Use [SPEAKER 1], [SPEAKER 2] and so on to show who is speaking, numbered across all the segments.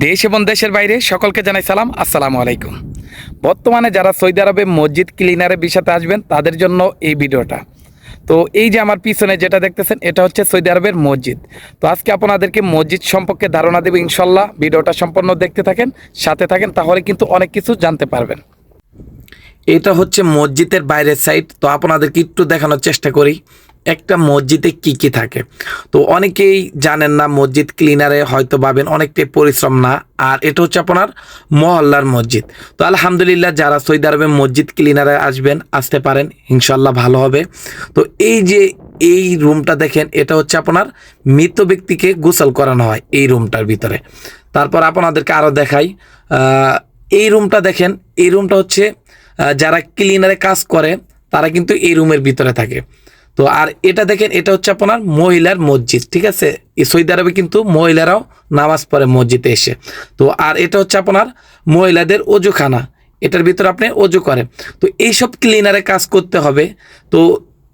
[SPEAKER 1] দেশ এবং দেশের বাইরে সকলকে জানাই সালাম, আসসালামু আলাইকুম। বর্তমানে যারা সৌদি আরবে মসজিদ ক্লিনারে বিষাতে আসবেন, তাদের জন্য এই ভিডিওটা। তো এই যে আমার পিছনে যেটা দেখতেছেন, এটা হচ্ছে সৌদি আরবের মসজিদ। তো আজকে আপনাদেরকে মসজিদ সম্পর্কে ধারণা দেবো, ইনশাল্লাহ ভিডিওটা সম্পূর্ণ দেখতে থাকেন, সাথে থাকেন, তাহলে কিন্তু অনেক কিছু জানতে পারবেন। এটা হচ্ছে মসজিদের বাইরের সাইড তো আপনাদেরকে একটু দেখানোর চেষ্টা করি। একটা মসজিদে কি কি থাকে? তো অনেকেই জানেন না, মসজিদ ক্লিনারে হয়তো ভাবেন অনেকটাই পরিশ্রম না, আর এটা হচ্ছে আপনার মহল্লার মসজিদ। তো আলহামদুলিল্লাহ যারা সৌদি আরবে মসজিদ ক্লিনারে আসবেন, আসতে পারেন ইনশাল্লাহ ভালো হবে। তো এই যে এই রুমটা দেখেন, এটা হচ্ছে আপনার মৃত ব্যক্তিকে গোসল করানো হয় এই রুমটার ভিতরে। তারপর আপনাদেরকে আরও দেখাই এই রুমটা দেখেন, এই রুমটা হচ্ছে যারা ক্লিনারে কাজ করে, তারা কিন্তু এই রুমের ভিতরে থাকে। তো আর এটা দেখেন, এটা হচ্ছে আপনার মহিলার মসজিদ, ঠিক আছে? সৌদি আরবে কিন্তু মহিলারাও নামাজ পড়ে মসজিদে এসে। তো আর এটা হচ্ছে আপনার মহিলাদের অজুখানা, এটার ভিতরে আপনি অজু করেন। তো এইসব ক্লিনারে কাজ করতে হবে। তো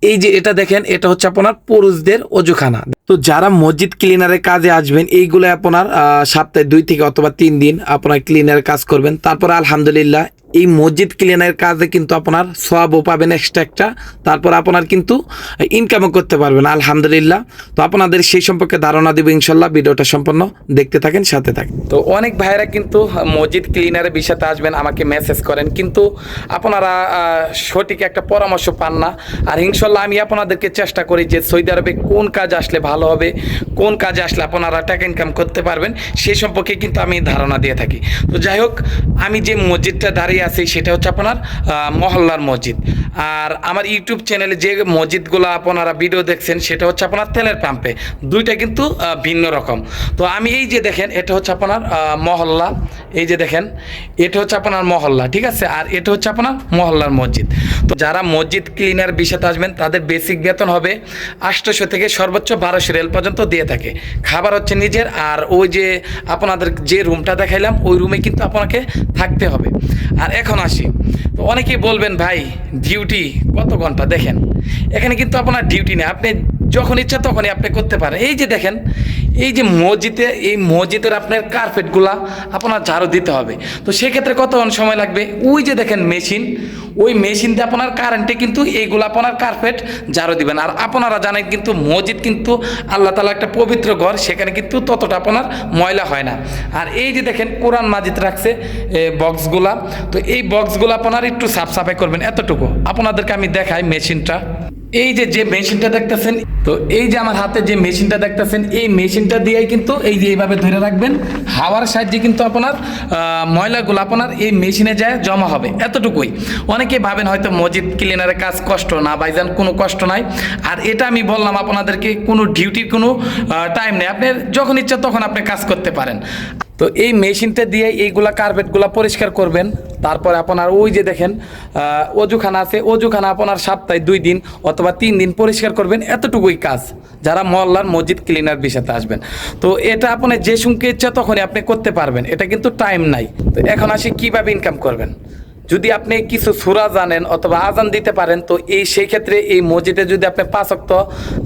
[SPEAKER 1] এই যে এটা দেখেন, এটা হচ্ছে আপনার পুরুষদের অজুখানা। তো যারা মসজিদ ক্লিনারের কাজে আসবেন, এইগুলো আপনার সপ্তাহে দুই থেকে অথবা তিন দিন আপনার ক্লিনারের কাজ করবেন। তারপর আলহামদুলিল্লাহ এই মসজিদ ক্লিনারের কাজে কিন্তু আপনার সবও পাবেন এক্সট্রা একটা। তারপর আপনার কিন্তু ইনকামও করতে পারবেন, আলহামদুলিল্লাহ। তো আপনাদের সেই সম্পর্কে ধারণা দেবো ইনশাল্লাহ, ভিডিওটা সম্পূর্ণ দেখতে থাকেন, সাথে থাকেন। তো অনেক ভাইরা কিন্তু মসজিদ ক্লিনারের বিষয়তে আসবেন, আমাকে মেসেজ করেন। কিন্তু আপনারা সঠিক একটা পরামর্শ পান না। আর ইনশাল্লাহ আমি আপনাদেরকে চেষ্টা করি যে সৌদি আরবে কোন কাজ আসলে ভালো হবে, কোন কাজে আসলে আপনারা টাকা ইনকাম করতে পারবেন সেই সম্পর্কে কিন্তু আমি ধারণা দিয়ে থাকি। তো যাই হোক, আমি যে মসজিদটা দাঁড়িয়ে আছি, সেটা হচ্ছে আপনার মহল্লার মসজিদ। আর আমার ইউটিউব চ্যানেলে যে মসজিদগুলো আপনারা ভিডিও দেখছেন, সেটা হচ্ছে আপনার তেলের পাম্পে। দুইটা কিন্তু ভিন্ন রকম। তো আমি এই যে দেখেন, এটা হচ্ছে আপনার মহল্লা। এই যে দেখেন, এটা হচ্ছে আপনার মহল্লা, ঠিক আছে? আর এটা হচ্ছে আপনার মহল্লার মসজিদ। তো যারা মসজিদ ক্লিনার বিষয়তে আসবেন, তাদের বেসিক বেতন হবে আটশোশো থেকে সর্বোচ্চ বারোশো রেল পর্যন্ত দিয়ে থাকে। খাবার হচ্ছে নিজের, আর ওই যে আপনাদের যে রুমটা দেখাইলাম, ওই রুমে কিন্তু আপনাকে থাকতে হবে। আর এখন আসি। তো অনেকেই বলবেন, ভাই ডিউটি কত ঘণ্টা? দেখেন, এখানে কিন্তু আপনার ডিউটি নেই। আপনি যখন ইচ্ছা তখনই আপনি করতে পারেন। এই যে দেখেন এই যে মসজিদে, এই মসজিদের আপনার কার্পেটগুলা আপনার ঝাড়ু দিতে হবে। তো সেক্ষেত্রে কতক্ষণ সময় লাগবে? ওই যে দেখেন মেশিন ওই মেশিন দিয়ে আপনার কারেন্টে কিন্তু এইগুলো আপনার কার্পেট ঝাড়ু দিবেন। আর আপনারা জানেন কিন্তু মসজিদ কিন্তু আল্লাহ তালা একটা পবিত্র ঘর, সেখানে কিন্তু ততটা আপনার ময়লা হয় না। আর এই যে দেখেন কোরআন মাজিদ রাখছে বক্সগুলা তো এই বক্সগুলো আপনার একটু সাফ সাফাই করবেন এতটুকু। আপনাদেরকে আমি দেখাই মেশিনটা এই যে যে মেশিনটা দেখতেছেন, তো এই যে আমার হাতে যে মেশিনটা দেখতেছেন, এই মেশিনটা দিয়েই কিন্তু এই যে এইভাবে ধরে রাখবেন। হাওয়ার সাহায্যে কিন্তু আপনার ময়লাগুলো আপনার এই মেশিনে যায়, জমা হবে, এতটুকুই। অনেকে ভাবেন হয়তো মসজিদ ক্লিনারের কাজ কষ্ট না বাইজান কোনো কষ্ট নাই। আর এটা আমি বললাম আপনাদেরকে, কোনো ডিউটির কোনো টাইম নেই। আপনি যখন ইচ্ছা তখন আপনি কাজ করতে পারেন। তো এই মেশিনটা দিয়ে এইগুলা কার্পেটগুলা পরিষ্কার করবেন। তারপর আপনার ওই যে দেখেন অজুখানা আছে অজুখানা আপনার সপ্তাহে দুই দিন অথবা তিন দিন পরিষ্কার করবেন, এতটুকুই কাজ। যারা মহল্লার মসজিদ ক্লিনার বিষয়তে আসবেন। তো এটা আপনার যে সুমকে ইচ্ছা তখনই আপনি করতে পারবেন, এটা কিন্তু টাইম নাই। তো এখন আসি কীভাবে ইনকাম করবেন? যদি আপনি কিছু সুরা জানেন অথবা আজান দিতে পারেন, তো এই সেই ক্ষেত্রে এই মসজিদে যদি আপনি পাঁচ অক্ত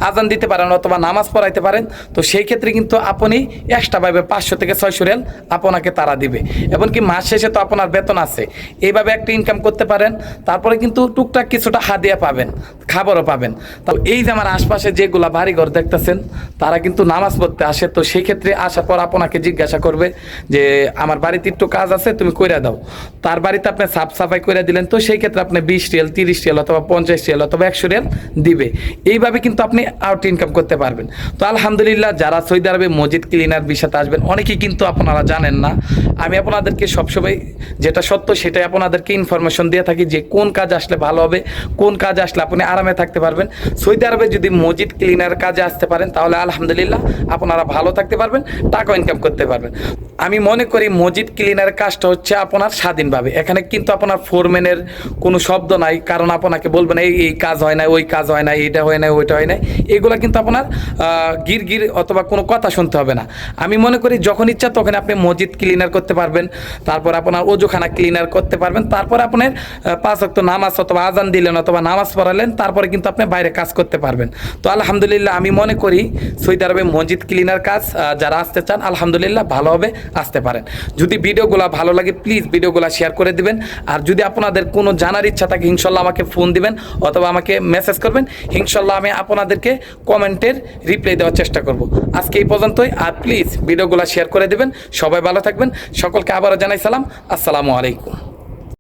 [SPEAKER 1] আজান দিতে পারেন অথবা নামাজ পড়াইতে পারেন, তো সেই ক্ষেত্রে কিন্তু আপনি এক্সট্রাভাবে পাঁচশো থেকে ছয়শো রেল আপনাকে তারা দিবে। এমনকি মাস শেষে তো আপনার বেতন আছে। এইভাবে একটা ইনকাম করতে পারেন, তারপরে কিন্তু টুকটাক কিছুটা হাদিয়া পাবেন, খাবারও পাবেন। তো এই যে আমার আশপাশে যেগুলা বাড়িঘর দেখতেছেন, তারা কিন্তু নামাজ পড়তে আসে, তো সেই ক্ষেত্রে আসার পর আপনাকে জিজ্ঞাসা করবে যে, আমার বাড়িতে একটু কাজ আছে, তুমি কইরা দাও। তার বাড়িতে আপনি সাফ সাফাই করে দিলেন, তো সেই ক্ষেত্রে আপনি বিশ রিয়াল, তিরিশ রিয়াল অথবা পঞ্চাশ রিয়াল অথবা একশো রিয়াল দিবে। এইভাবে কিন্তু আপনি আউট ইনকাম করতে পারবেন। তো আলহামদুলিল্লাহ যারা সৌদি আরবে মসজিদ ক্লিনার বিষয়তে আসবেন অনেকেই কিন্তু আপনারা জানেন না। আমি আপনাদেরকে সবসময় যেটা সত্য সেটাই আপনাদেরকে ইনফরমেশন দিয়ে থাকি যে কোন কাজ আসলে ভালো হবে, কোন কাজ আসলে আপনি আরামে থাকতে পারবেন। সৌদি আরবে যদি মসজিদ ক্লিনার কাজে আসতে পারেন, তাহলে আলহামদুলিল্লাহ আপনারা ভালো থাকতে পারবেন, টাকা ইনকাম করতে পারবেন। আমি মনে করি মসজিদ ক্লিনার কাজটা হচ্ছে আপনার স্বাধীনভাবে। এখানে কিন্তু আপনার ফোরম্যানের কোনো শব্দ নাই, কারণ আপনাকে বলবেন, এই এই কাজ হয় না ওই কাজ হয় না এইটা হয় না ওইটা হয় না এগুলো কিন্তু আপনার গির গির অথবা কোনো কথা শুনতে হবে না। আমি মনে করি যখন ইচ্ছা তখন আপনি মসজিদ ক্লিনার করতে পারবেন, তারপর আপনার ওজুখানা ক্লিনার করতে পারবেন, তারপর আপনার পাঁচ অক্ত নামাজ অথবা আজান দিলেন অথবা নামাজ পড়ালেন, তারপরে কিন্তু আপনি বাইরে কাজ করতে পারবেন। তো আলহামদুলিল্লাহ আমি মনে করি সৌদি আরবে মসজিদ ক্লিনার কাজ যারা আসতে চান, আলহামদুলিল্লাহ ভালোভাবে আসতে পারেন। যদি ভিডিওগুলো ভালো লাগে প্লিজ ভিডিওগুলো শেয়ার করে দিবেন। আর যদি আপনাদের কোনো জানার ইচ্ছা থাকে, ইনশাল্লাহ আমাকে ফোন দিবেন অথবা আমাকে মেসেজ করবেন। ইনশাল্লাহ আমি আপনাদেরকে কমেন্টের রিপ্লাই দেওয়ার চেষ্টা করব। আজকে এই পর্যন্তই, আর প্লিজ ভিডিওগুলো শেয়ার করে দেবেন। সবাই ভালো থাকবেন। সকলকে আবারও জানাই সালাম। আসসালামু আলাইকুম।